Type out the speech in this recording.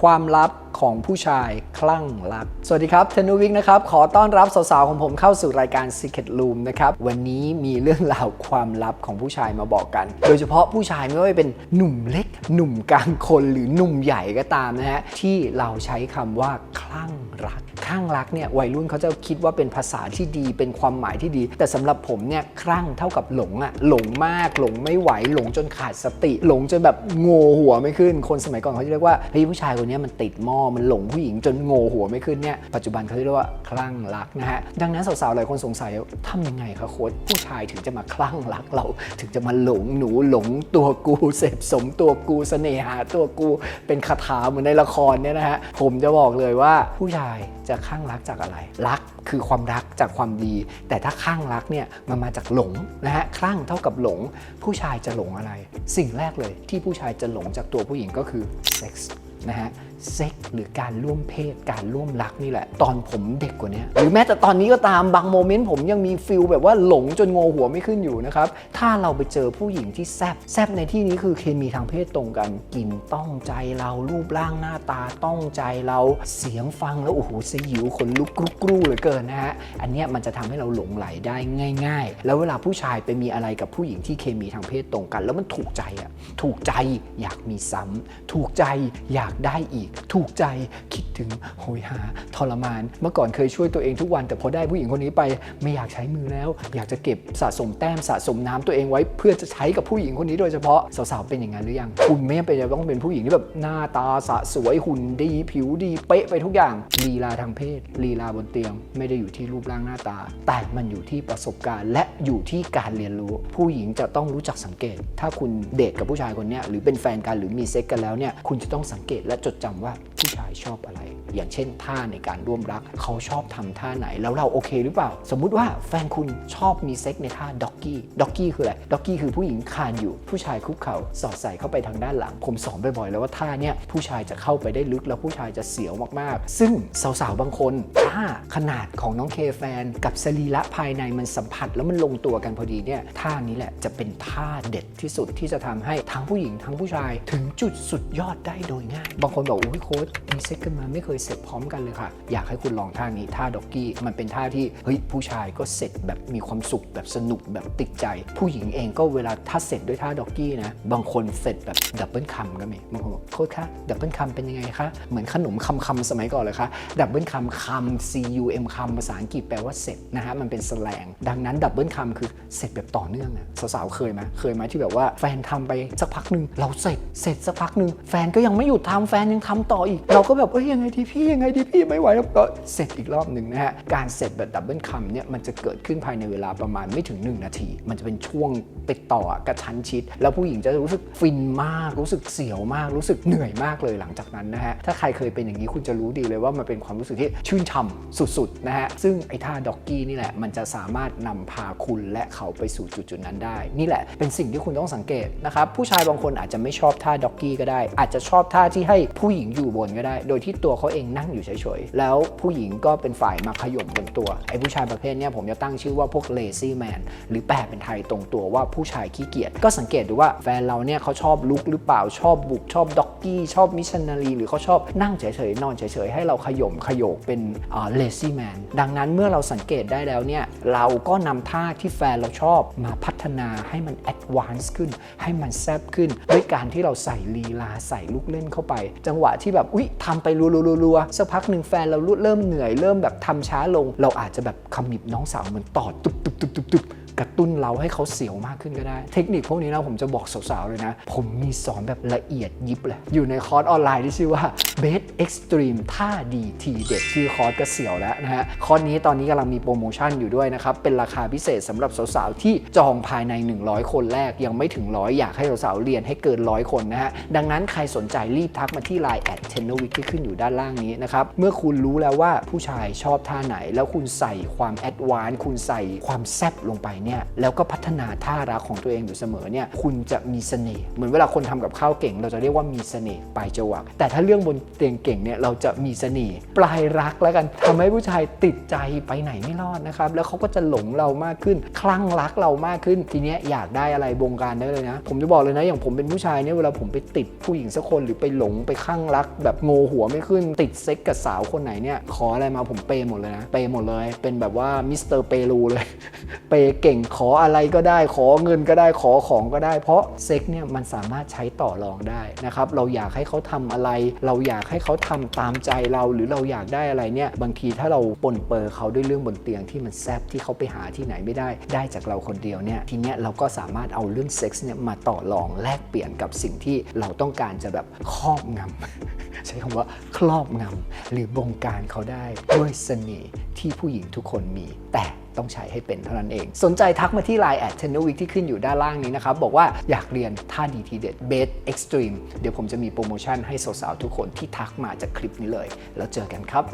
ความลับ ของผู้ชายคลั่งรัก สวัสดีครับเทนุวิกนะครับ ขอต้อนรับสาวๆของผมเข้าสู่รายการ Secret Room นะครับ วันนี้มีเรื่องราวความลับของผู้ชายมาบอกกัน โดยเฉพาะผู้ชายไม่ว่าจะเป็นหนุ่มเล็ก หนุ่มกลางคนหรือหนุ่มใหญ่ก็ตามนะฮะที่เราใช้คำว่าคลั่งรักคลั่งรักเนี่ยวัยรุ่นเขาจะคิดว่าเป็นภาษาที่ดีเป็นความหมายที่ดี แต่สำหรับผมเนี่ยคลั่งเท่ากับหลงอะหลงมากหลงไม่ไหวหลงจนขาดสติ หลงจนแบบโง่หัวไม่ขึ้นคนสมัยก่อนเขาจะเรียกว่าเฮ้ยผู้ชายคนนี้มันติดหม้อมันหลงผู้หญิงจนโง่หัวไม่ขึ้นเนี่ยปัจจุบันเขาเรียกว่าคลั่งรักนะฮะดังนั้นสาวๆหลายคนสงสัยว่าทำยังไงคะโค้ชผู้ชายถึงจะมาคลั่งรักเรา ถึงจะมาหลงหนูหลงตัวกูเสพสมตัวกูเสน่หาตัวกูเป็นคาถาเหมือนในละครเนี่ยนะฮะผมจะบอกเลยว่าผู้ชายจะคลั่งรักจากอะไร รักคือความรักจากความดี แต่ถ้าคลั่งรักเนี่ยมันมาจากหลงนะฮะคลั่งเท่ากับหลง ผู้ชายจะหลงอะไร สิ่งแรกเลยที่ผู้ชายจะหลงจากตัวผู้หญิงก็คือเซ็กส์ นะฮะเซ็กหรือการร่วมเพศการร่วมรักนี่แหละ ตอนผมเด็กกว่านี้หรือแม้แต่ตอนนี้ก็ตามบางโมเมนต์ผมยังมีฟิลแบบว่าหลงจนงงหัวไม่ขึ้นอยู่นะครับ ถ้าเราไปเจอผู้หญิงที่แซบแซบในที่นี้คือเคมีทางเพศตรงกันกลิ่นต้องใจเรารูปร่างหน้าตาต้องใจเราเสียงฟังแล้วโอ้โหสยิวขนลุกกรุกกรูเหลือเกินนะฮะอันเนี้ยมันจะทำให้เราหลงไหลได้ง่าย ๆ แล้วเวลาผู้ชายไปมีอะไรกับผู้หญิงที่เคมีทางเพศตรงกัน แล้วมันถูกใจอะถูกใจอยากมีซ้ำถูกใจอยากได้อีก ถูกใจคิดถึงโหยหาทรมาน เมื่อก่อนเคยช่วยตัวเองทุกวัน แต่พอได้ผู้หญิงคนนี้ไปไม่อยากใช้มือแล้ว อยากจะเก็บสะสมแต้มสะสมน้ำตัวเองไว้ เพื่อจะใช้กับผู้หญิงคนนี้โดยเฉพาะสาวๆเป็นอย่างนั้นหรือยังคุณไม่จำเป็นจะต้องเป็นผู้หญิงที่แบบหน้าตาสะสวยหุ่นดี ผิวดีเป๊ะไปทุกอย่างลีลาทางเพศลีลาบนเตียง ไม่ได้อยู่ที่รูปร่างหน้าตา แต่มันอยู่ที่ประสบการณ์ และอยู่ที่การเรียนรู้ ผู้หญิงจะต้องรู้จักสังเกต ถ้าคุณเดทกับผู้ชายคนนี้หรือเป็นแฟนกันหรือมีเซ็กกันแล้วเนี่ยคุณจะต้องสังเกตและจดจำว่าผู้ชายชอบอะไร อย่างเช่นท่าในการร่วมรัก เขาชอบทำท่าไหน แล้วเราโอเคหรือเปล่า สมมุติว่าแฟนคุณชอบมีเซ็กในท่าด็อกกี้ด็อกกี้คืออะไรด็อกกี้คือผู้หญิงคานอยู่ ผู้ชายคุกเข่าสอดใส่เข้าไปทางด้านหลัง ผมสอนบ่อยๆแล้วว่าท่าเนี้ยผู้ชายจะเข้าไปได้ลึกแล้วผู้ชายจะเสียวมากๆ ซึ่งสาวๆบางคนถ้าขนาดของน้องเคแฟน กับสรีระภายในมันสัมผัสแล้วมันลงตัวกันพอดีเนี่ยท่านี้แหละจะเป็นท่าเด็ดที่สุดที่จะทำให้ทั้งผู้หญิงทั้งผู้ชาย ถึงจุดสุดยอดได้โดยง่าย บางคนบอกอุ้ยโค้ชมีเซ็กกันมาไม่เคยเสร็จพร้อมกันเลยค่ะ อยากให้คุณลองท่านี้ท่าด็อกกี้มันเป็นท่าที่เฮ้ยผู้ชายก็เสร็จแบบมีความสุขแบบสนุกแบบติดใจ ผู้หญิงเองก็เวลาถ้าเสร็จด้วยท่าด็อกกี้นะบางคนเสร็จแบบดับเบิลคัมก็มีบางคนบอกโค้ชคะดับเบิลคัมเป็นยังไงคะเหมือนขนมคำคำสมัยก่อนเลยคะดับเบิลคัมคำ C U M คำภาษาอังกฤษแปลว่าเสร็จนะฮะมันเป็นแสลง ดังนั้นดับเบิลคัมคือเสร็จแบบต่อเนื่องอะสาวๆเคยไหมเคยไหมที่แบบว่าแฟนทำไปสักพักหนึ่งเราเสร็จเสร็จสักพักหนึ่งแฟนก็ยังไม่หยุดทำแฟนยังทำต่ออีก เราก็แบบเอ้ยยังไงดีพี่ยังไงดีพี่ไม่ไหวแล้วก็เสร็จอีกรอบหนึ่งนะฮะ การเสร็จแบบดับเบิลคัมเนี่ยมันจะเกิดขึ้นภายในเวลาประมาณไม่ถึง 1 นาที มันจะเป็นช่วงติดต่อกระชั้นชิด แล้วผู้หญิงจะรู้สึกฟินมาก รู้สึกเสียวมาก รู้สึกเหนื่อยมากเลยหลังจากนั้นนะฮะ ถ้าใครเคยเป็นอย่างนี้คุณจะรู้ดีเลยว่ามันเป็นความรู้สึกที่ชื่นชมสุดๆนะฮะ ซึ่งไอ้ท่าด็อกกี้นี่แหละมันจะสามารถนำพาคุณและเขาไปสู่จุดจุดๆนั้นได้ นี่แหละเป็นสิ่งที่คุณต้องสังเกตนะครับผู้ชายบางคนอาจจะไม่ชอบท่าด็อกกี้ก็ได้ อาจจะชอบท่าที่ให้ผู้หญิงอยู่บนก็ได้ โดยที่ตัวเขาเองนั่งอยู่เฉยๆ แล้วผู้หญิงก็เป็นฝ่ายมาขย่มบนตัว ไอ้ผู้ชายประเภทเนี้ยผมจะตั้งชื่อว่าพวก lazy man หรือแปลเป็นไทยตรงตัวว่าผู้ชายขี้เกียจ ก็สังเกตดูว่าแฟนเราเนี่ยเขาชอบลุกหรือเปล่า ชอบบุก ชอบด็อกกี้ ชอบมิชชันนารีหรือเขาชอบนั่งเฉยๆ นอนเฉยๆ ให้เราขย่มขยโยกเป็นอ่า lazy man ดังนั้นเมื่อเราสังเกตได้แล้วเนี่ย เราก็นำท่าที่แฟนเราชอบมาพั ฒนาให้มันแอดวานซ์ขึ้น ให้มันแซบขึ้น ด้วยการที่เราใส่ลีลาใส่ลูกเล่นเข้าไป จังหวะที่แบบอุ๊ยทำไปรัวๆๆสักพักหนึ่งแฟนเราเริ่มเหนื่อยเริ่มแบบทำช้าลง เราอาจจะแบบขมิบน้องสาวเหมือนตอดตุบๆๆๆ กระตุ้นเราให้เขาเสียวมากขึ้นก็ได้ เทคนิคพวกนี้นะผมจะบอกสาวๆเลยนะ ผมมีสอนแบบละเอียดยิบเลย อยู่ในคอร์สออนไลน์ที่ชื่อว่า Best Extreme ท่าดีทีเด็ดชื่อคอร์สก็เสียวแล้วนะฮะ คอร์สนี้ตอนนี้กำลังมีโปรโมชั่นอยู่ด้วยนะครับ เป็นราคาพิเศษสำหรับสาวๆที่จองภายใน 100 คนแรกยังไม่ถึงร้อยอยากให้สาวๆเรียนให้เกินร้อยคนนะฮะ ดังนั้นใครสนใจรีบทักมาที่ Line แอดเทนนวิกที่ขึ้นอยู่ด้านล่างนี้นะครับ เมื่อคุณรู้แล้วว่าผู้ชายชอบท่าไหน แล้วคุณใส่ความแอดวานซ์คุณใส่ความแซบลงไปเนี่ยเนี่ยแล้วก็พัฒนาท่ารักของตัวเองอยู่เสมอเนี่ยคุณจะมีเสน่ห์เหมือนเวลาคนทำกับข้าวเก่ง เราจะเรียกว่ามีเสน่ห์ปลายจวักแต่ถ้าเรื่องบนเตียงเก่งเนี่ยเราจะมีเสน่ห์ปลายรักแล้วกันทำให้ผู้ชายติดใจไปไหนไม่รอดนะครับแล้วเขาก็จะหลงเรามากขึ้น คลั่งรักเรามากขึ้น ทีเนี้ยอยากได้อะไรบงการได้เลยนะ ผมจะบอกเลยนะ อย่างผมเป็นผู้ชายเนี่ยเวลาผมไปติดผู้หญิงสักคนหรือไปหลงไปคลั่งรัก แบบโงหัวไม่ขึ้น ติดเซ็กกับสาวคนไหนเนี่ยขออะไรมาผมเปย์หมดเลยนะเปย์หมดเลย เป็นแบบว่ามิสเตอร์เปรูเลย เปย์เก่งขออะไรก็ได้ ขอเงินก็ได้ขอของก็ได้ เพราะเซ็กเนี่ยมันสามารถใช้ต่อรองได้นะครับเราอยากให้เขาทำอะไร เราอยากให้เขาทำตามใจเราหรือเราอยากได้อะไรเนี่ยบางทีถ้าเราปนเปอร์เขาด้วยเรื่องบนเตียงที่มันแซบที่เขาไปหาที่ไหนไม่ได้ ได้จากเราคนเดียวเนี่ยทีเนี้ยเราก็สามารถเอาเรื่องเซ็กส์เนี่ยมาต่อรองแลกเปลี่ยนกับสิ่งที่เราต้องการจะแบบครอบงำใช้คำว่าครอบงำหรือบงการเขาได้ด้วยเสน่ห์ที่ผู้หญิงทุกคนมีแต่ ต้องใช้ให้เป็นเท่านั้นเอง สนใจทักมาที่ Line แอดเทนวิกที่ขึ้นอยู่ด้านล่างนี้นะครับ บอกว่าอยากเรียนท่าดีทีเด็ดเบสเอ็กซ์ตรีมเดี๋ยวผมจะมีโปรโมชั่นให้สาวๆทุกคนที่ทักมาจากคลิปนี้เลย แล้วเจอกันครับ